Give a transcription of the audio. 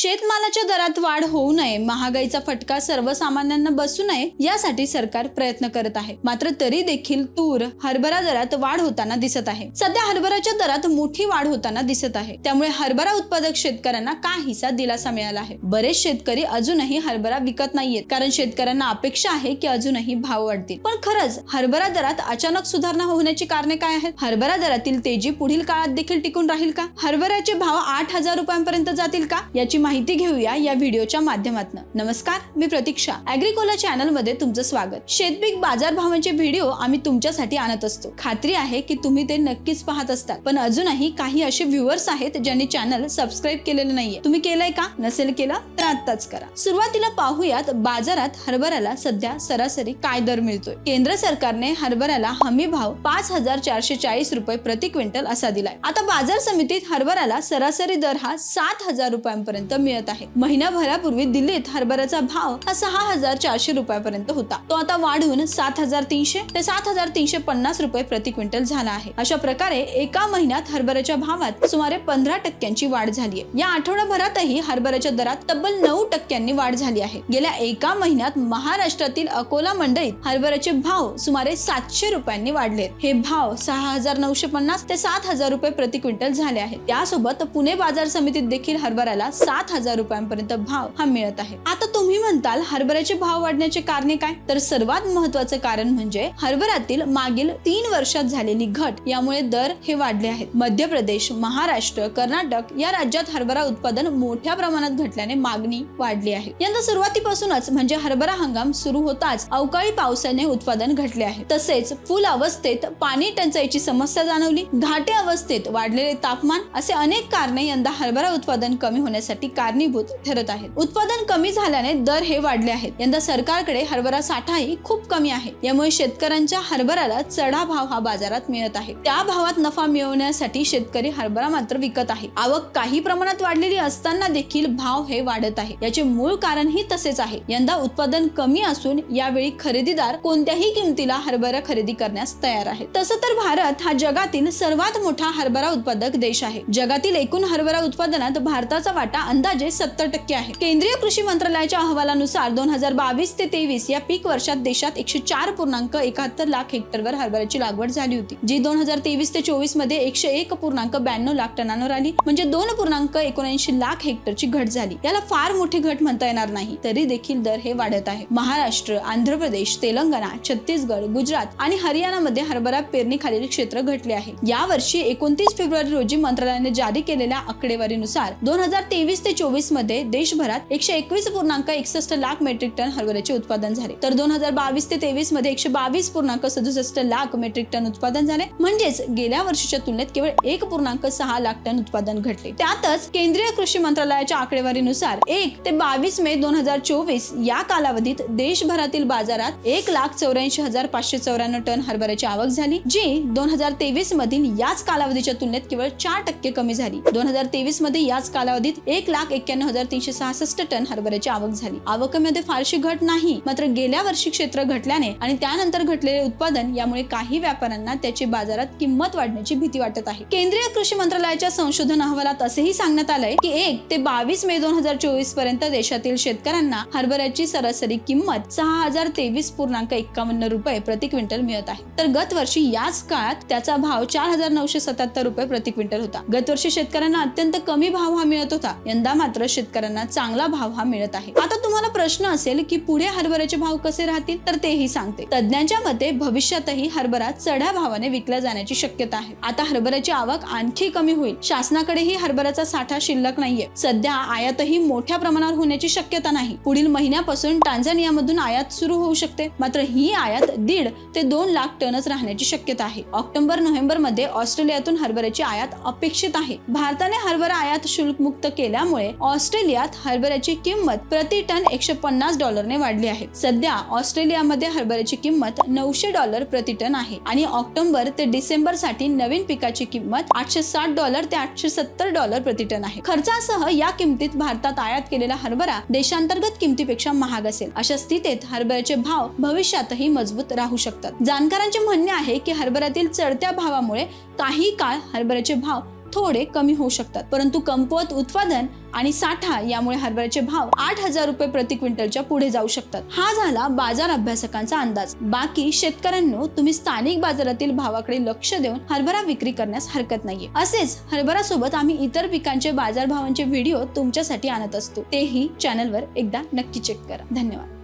शेतमालाच्या दरात वाढ होऊ नये महागाईचा फटका सर्वसामान्यांना बसू नये यासाठी सरकार प्रयत्न करत आहे. मात्र तरी देखील तूर हरभरा दरात वाढ होताना दिसत आहे. सध्या हरभराच्या दरात मोठी वाढ होताना दिसत आहे. त्यामुळे हरभरा उत्पादक शेतकऱ्यांना का हिस्सा दिलासा मिळाला आहे. बरेच शेतकरी अजूनही हरभरा विकत नाहीयेत कारण शेतकऱ्यांना अपेक्षा आहे की अजूनही भाव वाढतील. पण खरंच हरभरा दरात अचानक सुधारणा होण्याची कारणे काय आहेत? हरभरा दरातील तेजी पुढील काळात देखील टिकून राहील का? हरभऱ्याचे भाव आठ हजार रुपयांपर्यंत जातील का? याची माहिती घेऊया या व्हिडिओच्या माध्यमातून. नमस्कार मी प्रतीक्षा. अॅग्रिकोला चॅनलमध्ये तुमचं स्वागत. शेतपीक बाजार भावांचे व्हिडिओ आम्ही तुमच्यासाठी आणत असतो. खात्री आहे की तुम्ही ते नक्कीच पाहत असतात. पण अजूनही काही असे व्ह्युअर्स आहेत ज्यांनी चॅनल सबस्क्राईब केलेलं नाहीये. तुम्ही केलंय का? नसेल केलं तर आत्ताच करा. सुरुवातीला पाहूयात बाजारात हरभऱ्याला सध्या सरासरी काय दर मिळतोय? केंद्र सरकारने हरभऱ्याला हमी भाव पाच हजार चारशे चाळीस रुपये प्रति क्विंटल असा दिलाय. आता बाजार समितीत हरभऱ्याला सरासरी दर हा सात हजार रुपयांपर्यंत मिळत आहे. महिनाभरापूर्वी दिल्लीत हरभऱ्याचा भाव हा सहा हजार चारशे रुपयापर्यंत होता. तो आता वाढून सात हजार तीनशे ते सात हजार तीनशे पन्नास रुपये प्रति क्विंटल झाला आहे. अशा प्रकारे एका महिन्यात हरभऱ्याच्या भावात सुमारे पंधरा टक्क्यांची वाढ झाली आहे या आठवडाभरातही हरभऱ्याच्या दरात तब्बल नऊ टक्क्यांनी वाढ झाली आहे. गेल्या एका महिन्यात महाराष्ट्रातील अकोला मंडईत हरभऱ्याचे भाव सुमारे सातशे रुपयांनी वाढले. हे भाव सहा हजार नऊशे पन्नास ते सात हजार रुपये प्रति क्विंटल झाले आहेत. त्यासोबत पुणे बाजार समितीत देखील हरभऱ्याला सात सात हजार रुपयांपर्यंत भाव हा मिळत आहे. आता तुम्ही म्हणताल हरभऱ्याचे भाव वाढण्याचे कारणे काय? तर सर्वात महत्वाचं कारण म्हणजे हरभऱ्यातील मागील तीन वर्षात झालेली घट यामुळे दर हे वाढले आहेत. मध्य प्रदेश महाराष्ट्र कर्नाटक या राज्यात हरभरा उत्पादन मोठ्या प्रमाणात घटल्याने मागणी वाढली आहे. यंदा सुरुवातीपासूनच म्हणजे हरभरा हंगाम सुरू होताच अवकाळी पावसाने उत्पादन घटले आहे. तसेच फुल अवस्थेत पाणी टंचाईची समस्या जाणवली. घाटे अवस्थेत वाढलेले तापमान असे अनेक कारणे यंदा हरभरा उत्पादन कमी होण्यासाठी कारणीभूत ठरत आहेत. उत्पादन कमी झाल्याने दर हे वाढले आहेत. यंदा सरकारकडे हरभरा साठाही खूप कमी आहे. यामुळे शेतकऱ्यांच्या हरभऱ्याला चढा भाव हा बाजारात मिळत आहे. त्या भावात नफा मिळवण्यासाठी शेतकरी हरभरा मात्र विकत आहे. आवक काही प्रमाणात वाढलेली असताना देखील भाव हे वाढत आहे. याचे मूळ कारण ही तसेच आहे. यंदा उत्पादन कमी असून यावेळी खरेदीदार कोणत्याही किमतीला हरभरा खरेदी करण्यास तयार आहे तसं तर भारत हा जगातील सर्वात मोठा हरभरा उत्पादक देश आहे. जगातील एकूण हरभरा उत्पादनात भारताचा वाटा अंदाजे सत्तर टक्के आहे केंद्रीय कृषी मंत्रालयाच्या अहवालानुसार दोन हजार बावीस ते तेवीस या पीक वर्षात देशात एकशे चार पूर्णांक एकाहत्तर लाख हेक्टरवर हरभऱ्याची लागवड झाली होती जी दोन हजार तेवीस ते चोवीसमध्ये एकशे एक पूर्णांक ब्याण्णव लाख टनांवर आली. म्हणजे दोन पूर्णांक एकोणऐंशी लाख हेक्टरची घट झाली. याला फार मोठी घट म्हणता येणार नाही. तरी देखील दर हे वाढत आहे. महाराष्ट्र आंध्र प्रदेश तेलंगणा छत्तीसगड गुजरात आणि हरियाणामध्ये हरभरा पेरणी खालील क्षेत्र घटले आहे. यावर्षी एकोणतीस फेब्रुवारी रोजी मंत्रालयाने जारी केलेल्या आकडेवारीनुसार दोन हजार तेवीस ते चोवीसमध्ये देशभरात एकशे एकवीस पूर्णांक एकसष्ट लाख मेट्रिक टन हरभऱ्याचे उत्पादन झाले. तर दोन हजार बावीस ते तेवीसमध्ये एकशे बावीस पूर्णांक सदुसष्ट लाख मेट्रिक टन उत्पादन झाले. म्हणजेच गेल्या वर्षीच्या तुलनेत केवळ एक पूर्णांक सहा लाख टन उत्पादन घटले. त्यातच केंद्रीय कृषी मंत्रालयाच्या आकडेवारीनुसार एक ते बावीस मे दोन हजार चोवीस या कालावधीत देशभरातील बाजारात एक लाख चौऱ्याऐंशी हजार पाचशे चौऱ्याण्णव टन हरभऱ्याची आवक झाली जी दोन हजार तेवीस मधील याच कालावधीच्या तुलनेत केवळ चार टक्के कमी झाली. दोन हजार तेवीसमध्ये याच कालावधीत एक लाख लाख एक्क्याण्णव हजार तीनशे सहासष्ट टन हरभऱ्याची आवक झाली. आवकेमध्ये फारशी घट नाही मात्र गेल्या वर्षी क्षेत्र घटल्याने आणि त्यानंतर घटलेले उत्पादन यामुळे काही व्यापाऱ्यांना त्याची बाजारात किंमत वाढण्याची भीती वाटत आहे. केंद्रीय कृषी मंत्रालयाच्या संशोधन अहवालात असेही सांगण्यात आलंय की एक ते बावीस मे दोन हजार चोवीसपर्यंत देशातील शेतकऱ्यांना हरभऱ्याची सरासरी किंमत सहा हजार तेवीस पूर्णांक एक्कावन्न रुपये प्रति क्विंटल मिळत आहे. तर गत वर्षी याच काळात त्याचा भाव चार हजार नऊशे सत्याहत्तर रुपये प्रति क्विंटल होता. गत वर्षी शेतकऱ्यांना अत्यंत कमी भाव हा मिळत होता. यंदा मात्र शेतकऱ्यांना चांगला भाव हा मिळत आहे. आता तुम्हाला प्रश्न असेल की पुढे हरभऱ्याचे भाव कसे राहतील तर तेही सांगते. तज्ज्ञांच्या मते भविष्यातही हरभरा चढ्या भावाने विकला जाण्याची शक्यता आहे. आता हरभऱ्याची आवक आणखी कमी होईल. शासनाकडेही हरभऱ्याचा साठा शिल्लक नाहीये. सध्या आयातही मोठ्या प्रमाणावर होण्याची शक्यता नाही. पुढील महिन्यापासून टांझानियामधून आयात सुरू होऊ शकते. मात्र ही आयात दीड ते दोन लाख टनच राहण्याची शक्यता आहे. ऑक्टोबर नोव्हेंबरमध्ये ऑस्ट्रेलियातून हरभऱ्याची आयात अपेक्षित आहे. भारताने हरभरा आयात शुल्क मुक्त केल्यामुळे ऑस्ट्रेलियात हरभऱ्याची किंमत प्रति टन एकशे पन्नास डॉलरने वाढली आहे. सध्या ऑस्ट्रेलियामध्ये हरभऱ्याची किंमत नऊशे डॉलर प्रति टन आहे आणि ऑक्टोबर ते डिसेंबरसाठी नवीन पिकाची किंमत आठशे साठ डॉलर ते आठशे सत्तर डॉलर प्रति टन आहे. खर्चासह या किमतीत भारतात आयात केलेला हरभरा देशांतर्गत किमतीपेक्षा महाग असेल. अशा स्थितीत हरभऱ्याचे भाव भविष्यातही मजबूत राहू शकतात. जाणकारांचे म्हणणे आहे की हरभऱ्यातील चढत्या भावामुळे काही काळ हरभऱ्याचे भाव थोडे कमी होऊ शकतात. परंतु कमकुवत उत्पादन आणि साठा यामुळे हरभऱ्याचे भाव आठ हजार रुपये प्रति क्विंटलच्या पुढे जाऊ शकतात. हा झाला बाजार अभ्यासकांचा अंदाज. बाकी शेतकऱ्यांनो तुम्ही स्थानिक बाजारातील भावाकडे लक्ष देऊन हरभरा विक्री करण्यास हरकत नाहीये. असेच हरभरा सोबत आम्ही इतर पिकांचे बाजारभावांचे व्हिडिओ तुमच्यासाठी आणत असतो. तेही चॅनलवर एकदा नक्की चेक करा. धन्यवाद.